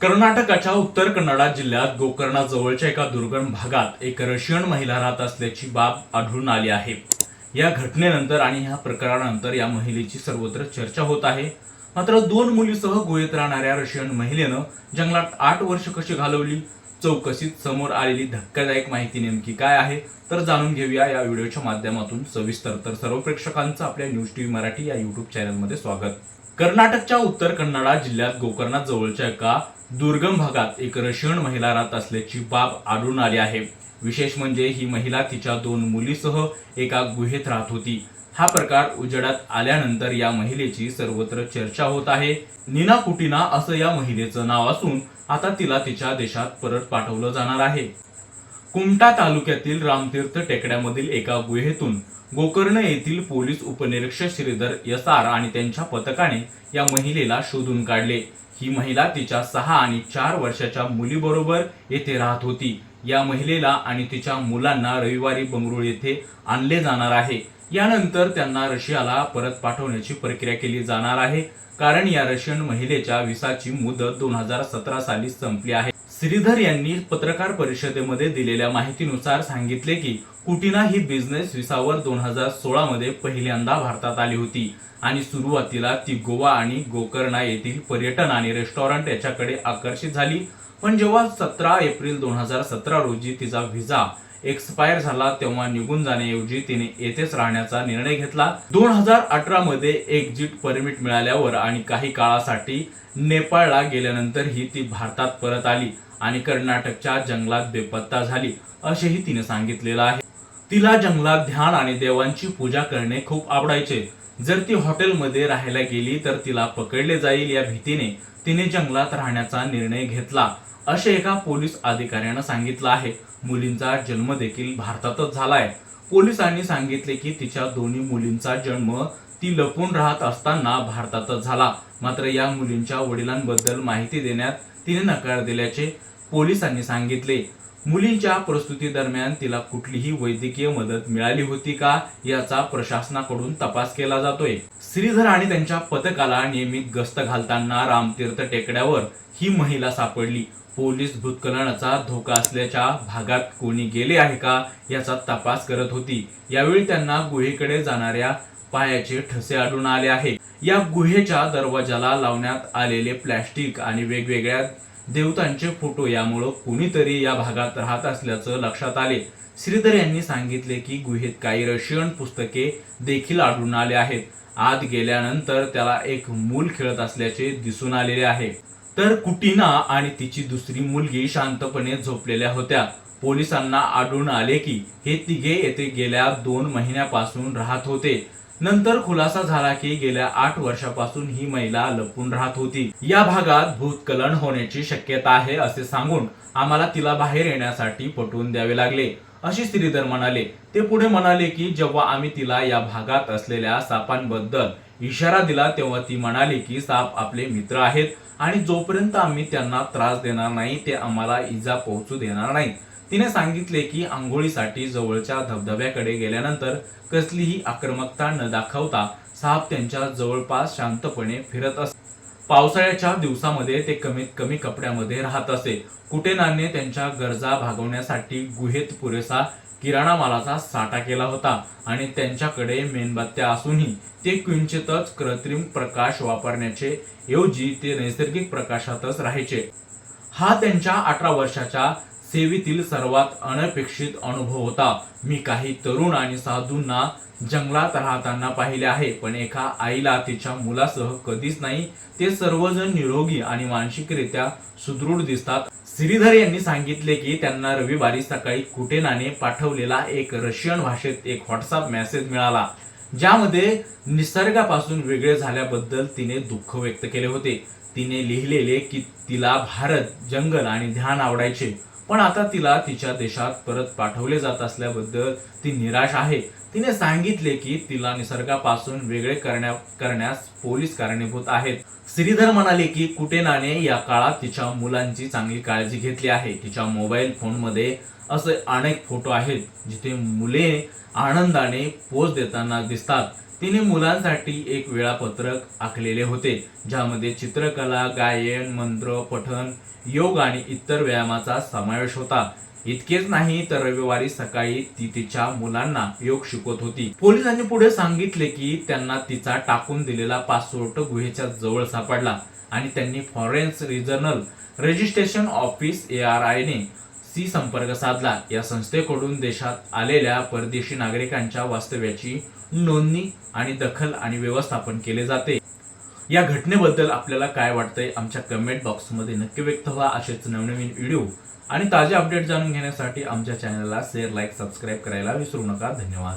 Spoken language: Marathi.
कर्नाटकाच्या उत्तर कन्नडा जिल्ह्यात गोकर्णा जवळच्या एका दुर्गम भागात एक रशियन महिला राहत असल्याची बाब आढळून आली आहे. या घटनेनंतर आणि ह्या प्रकारानंतर या महिलेची सर्वत्र चर्चा होत आहे. मात्र दोन मुलीसह गोयत राहणाऱ्या रशियन महिलेनं जंगलात आठ वर्ष कशी घालवली चौकशीत समोर आलेली धक्कादायक माहिती नेमकी काय आहे तर जाणून घेऊया या व्हिडिओच्या माध्यमातून सविस्तर. तर सर्व प्रेक्षकांचं आपल्या न्यूज टीव्ही मराठी या युट्यूब चॅनलमध्ये स्वागत. कर्नाटकच्या उत्तर कन्नडा जिल्ह्यात गोकर्णा जवळच्या एका दुर्गम भागात एक रशियन महिला राहत असल्याची बाब आढळून आली आहे. विशेष म्हणजे ही महिला तिच्या दोन मुलीसह एका गुहेत राहत होती. हा प्रकार उजेडात आल्यानंतर या महिलेची सर्वत्र चर्चा होत आहे. नीना कुटिना असं या महिलेचं नाव असून आता तिला तिच्या देशात परत पाठवलं जाणार आहे. कुमटा तालुक्यातील रामतीर्थ टेकड्यामधील एका गुहेतून गोकर्ण येथील पोलीस उपनिरीक्षक श्रीधर यसार आणि त्यांच्या पथकाने या महिलेला शोधून काढले. ही महिला तिच्या सहा आणि चार वर्षाच्या मुलीबरोबर येथे राहत होती. या महिलेला आणि तिच्या मुलांना रविवारी बंगळूर येथे आणले जाणार आहे. यानंतर त्यांना रशियाला परत पाठवण्याची प्रक्रिया केली जाणार आहे. कारण या रशियन महिलेच्या विसाची मुदत दोन हजार सतरा साली संपली आहे. श्रीधर यांनी पत्रकार परिषदेमध्ये दिलेल्या माहितीनुसार सांगितले की कुटिना ही बिझनेस विसावर दोन हजार सोळा मध्ये पहिल्यांदा भारतात आली होती आणि सुरुवातीला ती गोवा आणि गोकर्णा येथील पर्यटन आणि रेस्टॉरंट याच्याकडे आकर्षित झाली. पण जेव्हा सतरा एप्रिल दोन हजार सतरा रोजी तिचा व्हिसा एक्सपायर झाला तेव्हा निघून जाण्याऐवजी तिने येथेच राहण्याचा निर्णय घेतला. दोन हजार अठरा मध्ये एक्झिट परमिट मिळाल्यावर आणि काही काळासाठी नेपाळला गेल्यानंतरही ती भारतात परत आली आणि कर्नाटकच्या जंगलात बेपत्ता झाली असेही तिने सांगितलेलं आहे. तिला जंगलात ध्यान आणि देवांची पूजा करणे खूप आवडायचे. जर ती हॉटेलमध्ये राहायला गेली तर तिला पकडले जाईल या भीतीने तिने जंगलात राहण्याचा निर्णय घेतला. असे एका पोलीस अधिकाऱ्यानं सांगितलं आहे. मुलींचा जन्म देखील भारतातच झालाय. पोलिसांनी सांगितले की तिच्या दोन्ही मुलींचा जन्म ती लपून राहत असताना भारतातच झाला. मात्र या मुलींच्या वडिलांबद्दल माहिती देण्यात तिने नकार दिल्याचे पोलिसांनी सांगितले. मुलींच्या प्रस्तुती दरम्यान तिला कुठलीही वैद्यकीय मदत मिळाली होती का याचा प्रशासनाकडून तपास केला जातोय. श्रीधर आणि त्यांच्या पथकाला नियमित गस्त घालताना रामतीर्थ टेकड्यावर ही महिला सापडली. पोलीस भूतकलनाचा धोका असल्याच्या भागात कोणी गेले आहे का याचा तपास करत होती. यावेळी त्यांना गुहेकडे जाणाऱ्या पायाचे ठसे आढळून आले आहे या गुहेच्या दरवाजाला लावण्यात आलेले प्लॅस्टिक आणि वेगवेगळ्या देवतांचे फोटो यामुळं कुणीतरी या भागात राहत असल्याचं लक्षात आले. श्रीधर यांनी सांगितले की गुहेत काही रशियन पुस्तके देखील आढळून आले आहेत. आत गेल्यानंतर त्याला एक मूल खेळत असल्याचे दिसून आलेले आहे. तर कुटीना आणि तिची दुसरी मुलगी शांतपणे झोपलेल्या होत्या. पोलिसांना आढळून आले की हे तिघे येथे गेल्या दोन महिन्यापासून राहत होते. नंतर खुलासा झाला की गेल्या आठ वर्षापासून ही महिला लपून राहत होती. या भागात भूतकलन होण्याची शक्यता आहे असे सांगून आम्हाला तिला बाहेर येण्यासाठी पटवून द्यावे लागले. अशी श्रीधर म्हणाले ते पुढे म्हणाले की जेव्हा आम्ही तिला या भागात असलेल्या सापांबद्दल इशारा दिला तेव्हा ती म्हणाली की साप आपले मित्र आहेत आणि जोपर्यंत आम्ही त्यांना त्रास देणार नाही ते आम्हाला इजा पोहोचू देणार नाही तिने सांगितले की आंघोळीसाठी जवळच्या धबधब्याकडे गेल्यानंतर कसलीही आक्रमकता न दाखवता साप त्यांच्या जवळपास शांतपणे फिरत असे पावसाळ्याच्या दिवसामध्ये ते कमीत कमी कपड्यामध्ये राहत असे. कुटेनाने त्यांच्या गरजा भागवण्यासाठी गुहेत पुरेसा किराणा मालाचा साठा केला होता आणि त्यांच्याकडे मेणबत्त्या असूनही ते किंचितच कृत्रिम प्रकाश वापरण्याचे ऐवजी ते नैसर्गिक प्रकाशातच राहायचे. हा त्यांच्या अठरा वर्षाच्या सेवेतील सर्वात अनपेक्षित अनुभव होता. मी काही तरुण आणि साधूंना जंगलात राहताना पाहिले आहे पण एका आईला तिच्या मुलासह कधीच नाही. ते सर्वजण निरोगी आणि मानसिकरित्या सुदृढ दिसतात. श्रीधर यांनी सांगितले की त्यांना रविवारी सकाळी कुटेनाने पाठवलेला एक रशियन भाषेत एक व्हॉट्सअप मेसेज मिळाला ज्यामध्ये निसर्गापासून वेगळे झाल्याबद्दल तिने दुःख व्यक्त केले होते. तिने लिहिलेले की तिला भारत जंगल आणि ध्यान आवडायचे. पण आता तिला तिच्या देशात परत पाठवले जात असल्याबद्दल ती निराश आहे. तिने सांगितले की तिला निसर्गापासून वेगळे करण्या करण्यास पोलीस कारणीभूत आहेत. श्रीधर म्हणाले की कुटेनाने या काळात तिच्या मुलांची चांगली काळजी घेतली आहे. तिच्या मोबाईल फोनमध्ये असे अनेक फोटो आहेत जिथे मुले आनंदाने पोज देताना दिसतात. तिने मुलांसाठी एक वेळापत्रक आखलेले होते ज्यामध्ये चित्रकला गायन मंत्र पठण योग आणि इतर व्यायामाचा समावेश होता. इतकेच नाही तर रविवारी सकाळी ती तिच्या मुलांना योग शिकवत होती. पोलिसांनी पुढे सांगितले की त्यांना तिचा टाकून दिलेला पासपोर्ट गुहेच्या जवळ सापडला आणि त्यांनी foreigners regional registration office A R I ने सी संपर्क साधला. या संस्थेकडून देशात आलेल्या परदेशी नागरिकांच्या वास्तव्याची नोंदणी आणि दखल आणि व्यवस्थापन केले जाते. या घटनेबद्दल आपल्याला काय वाटतंय? आमच्या कमेंट बॉक्समध्ये नक्की व्यक्त व्हा. असेच नवनवीन व्हिडिओ आणि ताजे अपडेट जाणून घेण्यासाठी आमच्या चॅनलला शेअर लाईक सबस्क्राईब करायला विसरू नका. धन्यवाद.